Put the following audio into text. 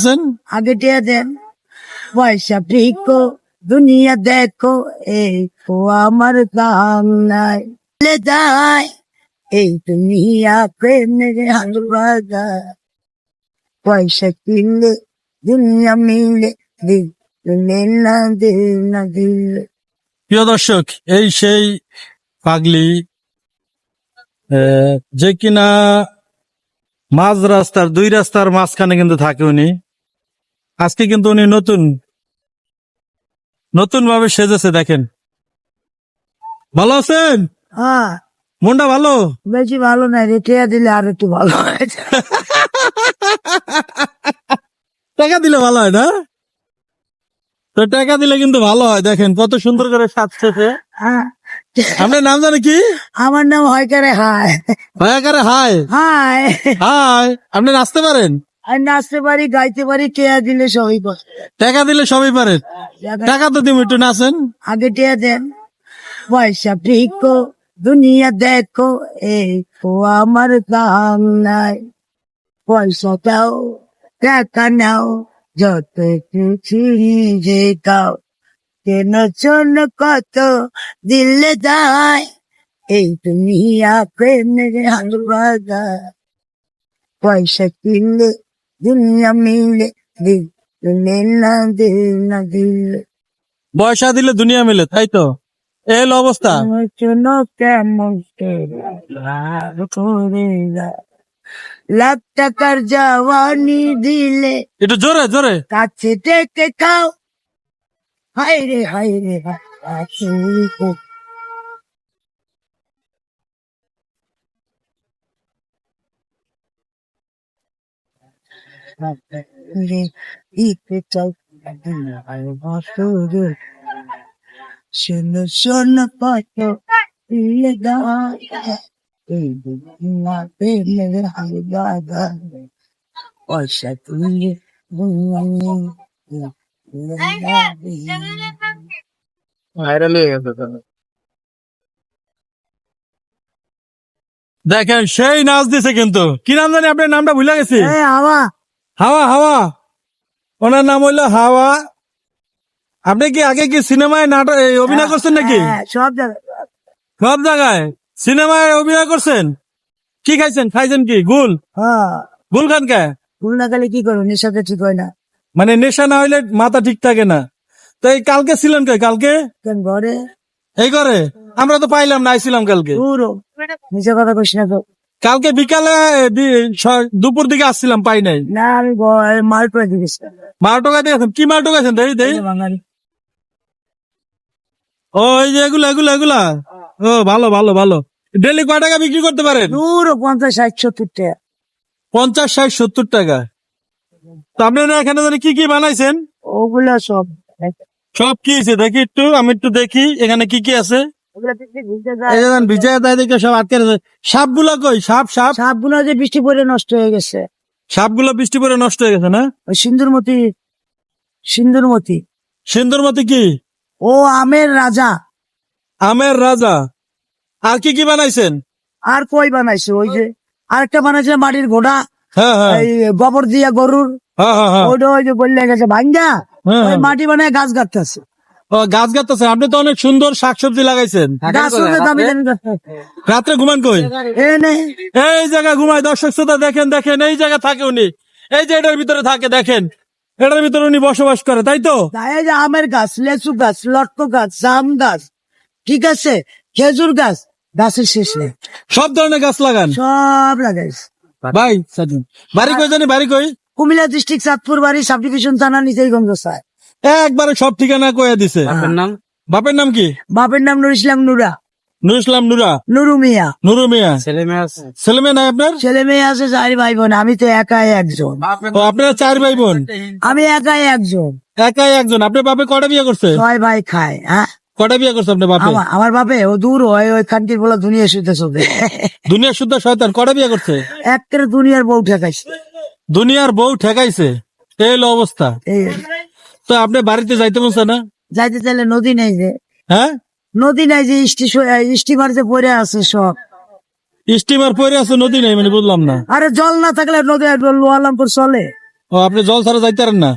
আছেন? আগে টিয়া দেন। পয়সা ভিকো দুনিয়া দেখো এই ও আমার কাম নাই। চলে যায় এই দুনিয়া প্রেমের হালবাগা পয়সা কিনলে দুনিয়া মিলে দিলে না দিল না দিলে। প্রিয় দর্শক এই সেই পাগলি আহ, যে কিনা মাঝ রাস্তার দুই রাস্তার মাঝখানে কিন্তু থাকে উনি। আজকে কিন্তু উনি নতুন নতুন ভাবে সেজেছে দেখেন। ভালো আছেন? হ্যাঁ। মনটা ভালো? বেশি ভালো নাই রে টিয়া দিলে আর একটু ভালো হয়েছে টাকা দিলে ভালো হয় না? তো টাকা দিলে কিন্তু ভালো হয় দেখেন কত সুন্দর করে সাজতেছে হ্যাঁ। আপনার নাম জানে কি? আমার নাম হয়কারে হায়। ভয়াকারে হাই হায়। হাই আপনি নাচতে পারেন? আমি নাচতে পারি গাইতে পারি টিয়া দিলে সবই করে টাকা দিলে সবই পারেন টাকা তো দিব একটু নাচেন। আগে টিয়া দেন। পয়সা ভিকো দুনিয়া দেখো এই ও আমার কাম নাই। পয়সা দাও টাকা নাও যত কিছু নিজে খাও কেন জন্য কত দিলে যায়? এই দুনিয়া প্রেমের হালবাগা পয়সা কিনলে দুনিয়া মিলে দিলে দিল দুনিয়া মিলে তাই তো এই হলো অবস্থা লাখ টাকার জওয়ানি দিলে একটু জোরে জোরে কাছে ডেকে খাও হায় রে হায় রে হায় শোনো শোনো কত পয়সা তুলে ভাইরাল হয়ে গেছে দেখেন সেই নাচ দিছে কিন্তু। কি নাম জানি আপনার নামটা ভুলে গেছি। এই হাওয়া হাওয়া। ওনার নাম হইল হাওয়া। আপনি কি আগে কি সিনেমায় নাটক অভিনয় করছেন নাকি? হ্যাঁ, সব জায়গায়। সব জায়গায়? সিনেমায় অভিনয় করছেন? কি খাইছেন? খাইছেন কি? গুল? হ্যাঁ। গুল খান কে? গুল না গেলে কি করব? নেশাতে ঠিক হয় না। মানে নেশা না হইলে মাথা ঠিক থাকে না। তো এই কালকে ছিলেন কে? কালকে? ঘরে? এই করে আমরা তো পাইলাম না আইছিলাম কালকে। দূর। নিজে কথা কইস না তো। কালকে বিকালে দুপুর দিকে আসছিলাম পাই নাই। না আমি গ- মাল করে দিয়েছি মাল টোকা দিয়েছেন কি মাল টোকাছেন দেই দেই। ও এই যে এগুলা এগুলা এগুলা। ও ভালো ভালো ভালো। ডেলি কয় টাকা বিক্রি করতে পারেন? দূর পঞ্চাশ ষাট সত্তর টাকা। পঞ্চাশ ষাট সত্তর টাকা। তো আপনারা এখানে জানি কি কি বানাইছেন? ওগুলো সব। সব কি আছে? দেখি একটু আমি একটু দেখি এখানে কি কি আছে? ভিজে এই যায়। যে দেখেন বিজয় দায় দেখে সব আটকে আছে সাপ কই? সাপ সাপ? সাপগুলো যে বৃষ্টি পড়ে নষ্ট হয়ে গেছে। সাপ বৃষ্টি পরে নষ্ট হয়ে গেছে না? ওই সিন্দুরমতি সিন্দুরমতি। সিন্দুর কি? ও আমের রাজা। আমের রাজা। আর কি কি বানাইছেন? আর কই বানাইছে? ওই যে আরেকটা বানাইছে মাটির ঘোড়া হ্যাঁ হ্যাঁ। গোবর দিয়া গরুর। হ্যাঁ ওইটা ওই যে বললে গেছে ভাঙ্গা। মাটি বানায় গাছ কাটতেছে ও গাছ গাছতেছে। আপনি তো অনেক সুন্দর শাকসবজি লাগাইছেন। রাত্রে ঘুমান কই? এই জায়গা ঘুমায়। দর্শক শ্রোতা দেখেন দেখেন এই জায়গা থাকে উনি। এই যে এটার ভিতরে থাকে দেখেন। এটার ভিতরে উনি বসবাস করে তাই তো? এই যে আমের গাছ লেচু গাছ লটকো গাছ জাম গাছ ঠিক আছে? খেজুর গাছ গাছের শেষ নেই। সব ধরনের গাছ লাগান। সব লাগাইছে ভাই বাড়ি কই জানি? বাড়ি কই? কুমিল্লা ডিস্ট্রিক্ট চাঁদপুর বাড়ি সাব ডিভিশন থানা নিচেই গঞ্জ সায় একবারে সব ঠিকানা কয়ে দিছে। আপনার নাম? বাপের নাম কি? বাপের নাম নুর ইসলাম নুরা। নুর ইসলাম নুরা? নুরু মিয়া। নুরু মিয়া। ছেলে মেয়ে আছে। ছেলে মেয়ে নাই আপনার? ছেলে মেয়ে আছে চারি ভাই বোন আমি তো একাই একজন। আপনারা চার ভাই বোন আমি একাই একজন। একাই একজন। আপনার বাপে কটা বিয়ে করছে? ছয় ভাই খায় হ্যাঁ? কটা বিয়ে করছে আপনার বাপে? আমার বাপে ও দূর হয় ওই খানকির বলা দুনিয়া শুতে শুতে দুনিয়ার শুদ্ধ শয়তান কটা বিয়ে করছে? একটা দুনিয়ার বউ ঠেকাইছে। দুনিয়ার বউ ঠেকাইছে। এই অবস্থা। এই তো আপনি বাড়িতে যাইতে বলছে না? যাইতে চাইলে নদী নাই যে। হ্যাঁ? নদী নাই যে স্টিমার যে পড়ে আছে সব। স্টিমার পড়ে আছে নদী নাই মানে বুঝলাম না। আরে জল না থাকলে নদী লোয়ালামপুর চলে। ও আপনি জল ছাড়া যাইতে পারেন না?